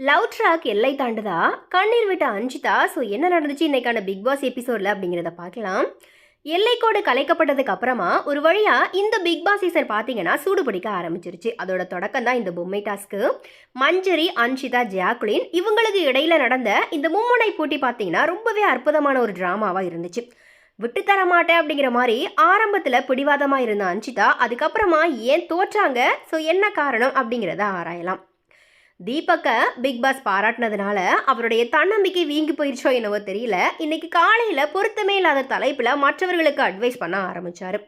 Love track எல்லை தாண்டுதா? கண்ணீர் விட்ட அஞ்சிதா? ஸோ என்ன நடந்துச்சு இன்னைக்கான பிக் பாஸ் எபிசோடில் அப்படிங்கிறத பார்க்கலாம். எல்லைக்கோடு கலைக்கப்பட்டதுக்கு அப்புறமா ஒரு வழியா இந்த பிக் பாஸ் சீசன் பார்த்தீங்கன்னா சூடு பிடிக்க ஆரம்பிச்சிருச்சு. அதோட தொடக்கம் தான் இந்த பொம்மை டாஸ்க்கு மஞ்சரி அன்ஷிதா ஜாக்குலின் இவங்களுக்கு இடையில நடந்த இந்த மும்முனை போட்டி பார்த்தீங்கன்னா ரொம்பவே அற்புதமான ஒரு ட்ராமாவாக இருந்துச்சு. விட்டு தர மாட்டேன் அப்படிங்கிற மாதிரி ஆரம்பத்தில் பிடிவாதமாக இருந்த அன்ஷிதா அதுக்கப்புறமா ஏன் தோற்றாங்க? ஸோ என்ன காரணம் அப்படிங்கிறத ஆராயலாம். தீபக்கை பிக் பாஸ் பாராட்டினதுனால அவருடைய தன்னம்பிக்கை வீங்கி போயிருச்சோ என்னவோ தெரியல. இன்னைக்கு காலையில் பொருத்தமே இல்லாத தலைப்பில் மற்றவர்களுக்கு அட்வைஸ் பண்ண ஆரம்பித்தார்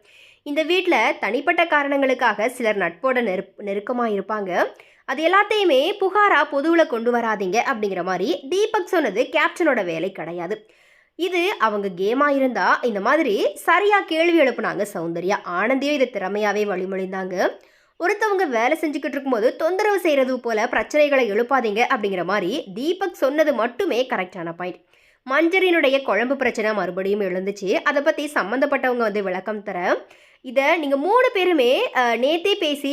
இந்த வீட்டில் தனிப்பட்ட காரணங்களுக்காக சிலர் நட்போட நெரு நெருக்கமாக இருப்பாங்க. அது எல்லாத்தையுமே புகாராக பொதுவில் கொண்டு வராதீங்க அப்படிங்கிற மாதிரி தீபக் சொன்னது கேப்டனோட வேலை கிடையாது. இது அவங்க கேமாக இருந்தால் இந்த மாதிரி சரியாக கேள்வி எழுப்புனாங்க சௌந்தர்யா. ஆனந்தியும் இதை திறமையாகவே வழிமொழிந்தாங்க. ஒருத்தவங்க வேலை செஞ்சுக்கிட்டு இருக்கும்போது தொந்தரவு செய்கிறது போல பிரச்சனைகளை எழுப்பாதீங்க அப்படிங்கிற மாதிரி தீபக் சொன்னது மட்டுமே கரெக்டான பாயிண்ட் மஞ்சரினுடைய குழம்பு பிரச்சனை மறுபடியும் எழுந்துச்சு. அதை பற்றி சம்மந்தப்பட்டவங்க வந்து விளக்கம் தர. இதை நீங்கள் மூணு பேருமே நேத்தே பேசி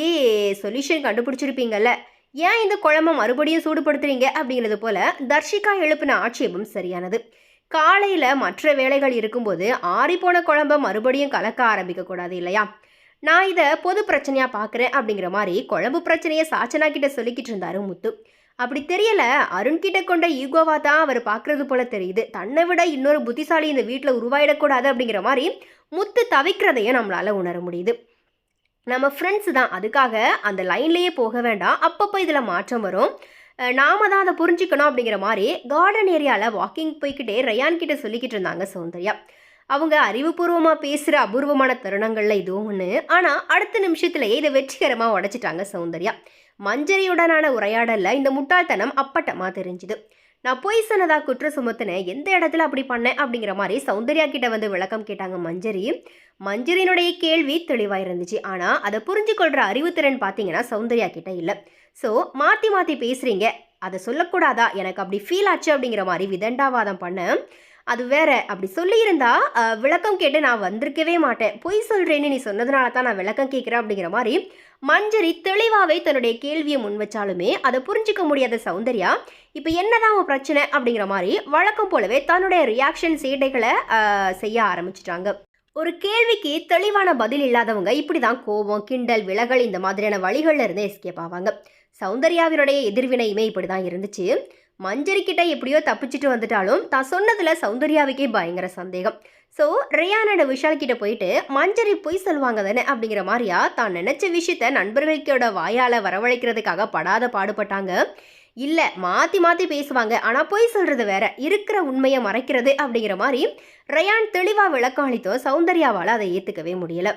சொல்யூஷன் கண்டுபிடிச்சிருப்பீங்கல்ல. ஏன் இந்த குழம்ப மறுபடியும் சூடுபடுத்துறீங்க அப்படிங்கிறது போல தர்ஷிகா எழுப்பின ஆட்சேபம் சரியானது. காலையில் மற்ற வேலைகள் இருக்கும்போது ஆறிப்போன குழம்ப மறுபடியும் கலக்க ஆரம்பிக்கக்கூடாது இல்லையா? நான் இதை பொது பிரச்சனையாக பார்க்குறேன் அப்படிங்கிற மாதிரி குழம்பு பிரச்சனையை சாச்சனா கிட்ட சொல்லிக்கிட்டு இருந்தாரு முத்து. அப்படி தெரியல அருண் கிட்ட கொண்ட ஈகோவா தான் அவர் பார்க்கறது போல தெரியுது. தன்னை விட இன்னொரு புத்திசாலி இந்த வீட்டில் உருவாயிடக்கூடாது அப்படிங்கிற மாதிரி முத்து தவிக்கிறதையும் நம்மளால உணர முடியுது. நம்ம ஃப்ரெண்ட்ஸ் தான். அதுக்காக அந்த லைன்லேயே போக வேண்டாம். அப்பப்போ இதில் மாற்றம் வரும். நாம தான் அதை புரிஞ்சுக்கணும் அப்படிங்கிற மாதிரி கார்டன் ஏரியாவில் வாக்கிங் போய்க்கிட்டே ரயான் கிட்ட சொல்லிக்கிட்டு இருந்தாங்க சௌந்தர்யா. அவங்க அறிவுபூர்வமாக பேசுகிற அபூர்வமான தருணங்களில் இதுவும் ஒன்று ஆனால் அடுத்த நிமிஷத்துலேயே இதை வெற்றிகரமாக உடச்சிட்டாங்க சௌந்தர்யா. மஞ்சரியுடனான உரையாடலில் இந்த முட்டாள்தனம் அப்பட்டமாக தெரிஞ்சுது. நான் பொய் சொன்னதா குற்ற சுமத்தினேன் எந்த இடத்துல அப்படி பண்ணேன் அப்படிங்கிற மாதிரி சௌந்தர்யா கிட்ட வந்து விளக்கம் கேட்டாங்க மஞ்சரி. மஞ்சரியினுடைய கேள்வி தெளிவாக இருந்துச்சு. ஆனால் அதை புரிஞ்சுக்கொள்கிற அறிவுத்திறன் பார்த்தீங்கன்னா சௌந்தர்யா கிட்ட இல்லை. ஸோ மாற்றி மாற்றி பேசுகிறீங்க அதை சொல்லக்கூடாதா? எனக்கு அப்படி ஃபீல் ஆச்சு அப்படிங்கிற மாதிரி விதண்டாவாதம் பண்ண அது வேற. அப்படி சொல்லியிருந்தா விளக்கம் கேட்டு நான் வந்திருக்கவே மாட்டேன். பொய் சொல்கிறேன்னு நீ சொன்னதுனால தான் நான் விளக்கம் கேட்குறேன் அப்படிங்கிற மாதிரி மஞ்சரி தெளிவாகவே தன்னுடைய கேள்வியை முன் வச்சாலுமே அதை புரிஞ்சிக்க முடியாத சௌந்தர்யா இப்போ என்னதான் உன் பிரச்சனை அப்படிங்கிற மாதிரி வழக்கம் போலவே தன்னுடைய ரியாக்ஷன் சேட்டைகளை செய்ய ஆரம்பிச்சிட்டாங்க. ஒரு கேள்விக்கு தெளிவான பதில் இல்லாதவங்க இப்படி தான் கோபம் கிண்டல் விலகல் இந்த மாதிரியான வழிகளில் இருந்து எஸ்கேப் ஆவாங்க. சௌந்தர்யாவினுடைய எதிர்வினையுமே இப்படி தான் இருந்துச்சு. மஞ்சரி கிட்ட எப்படியோ தப்பிச்சுட்டு வந்துட்டாலும் தான் சொன்னதில் சௌந்தர்யாவுக்கே பயங்கர சந்தேகம். ஸோ ரேயானோட விஷால் கிட்ட போயிட்டு மஞ்சரி பொய் சொல்லுவாங்க தானே அப்படிங்கிற மாதிரியா தான் நினச்ச விஷயத்த நண்பர்களுக்கோட வாயால் வரவழைக்கிறதுக்காக படாத பாடுபட்டாங்க. இல்லை மாற்றி மாற்றி பேசுவாங்க. ஆனால் பொய் சொல்கிறது வேற. இருக்கிற உண்மையை மறைக்கிறது அப்படிங்கிற மாதிரி ரயான் தெளிவாக விளக்கம் அளித்தோ சௌந்தர்யாவால் அதை ஏற்றுக்கவே முடியலை.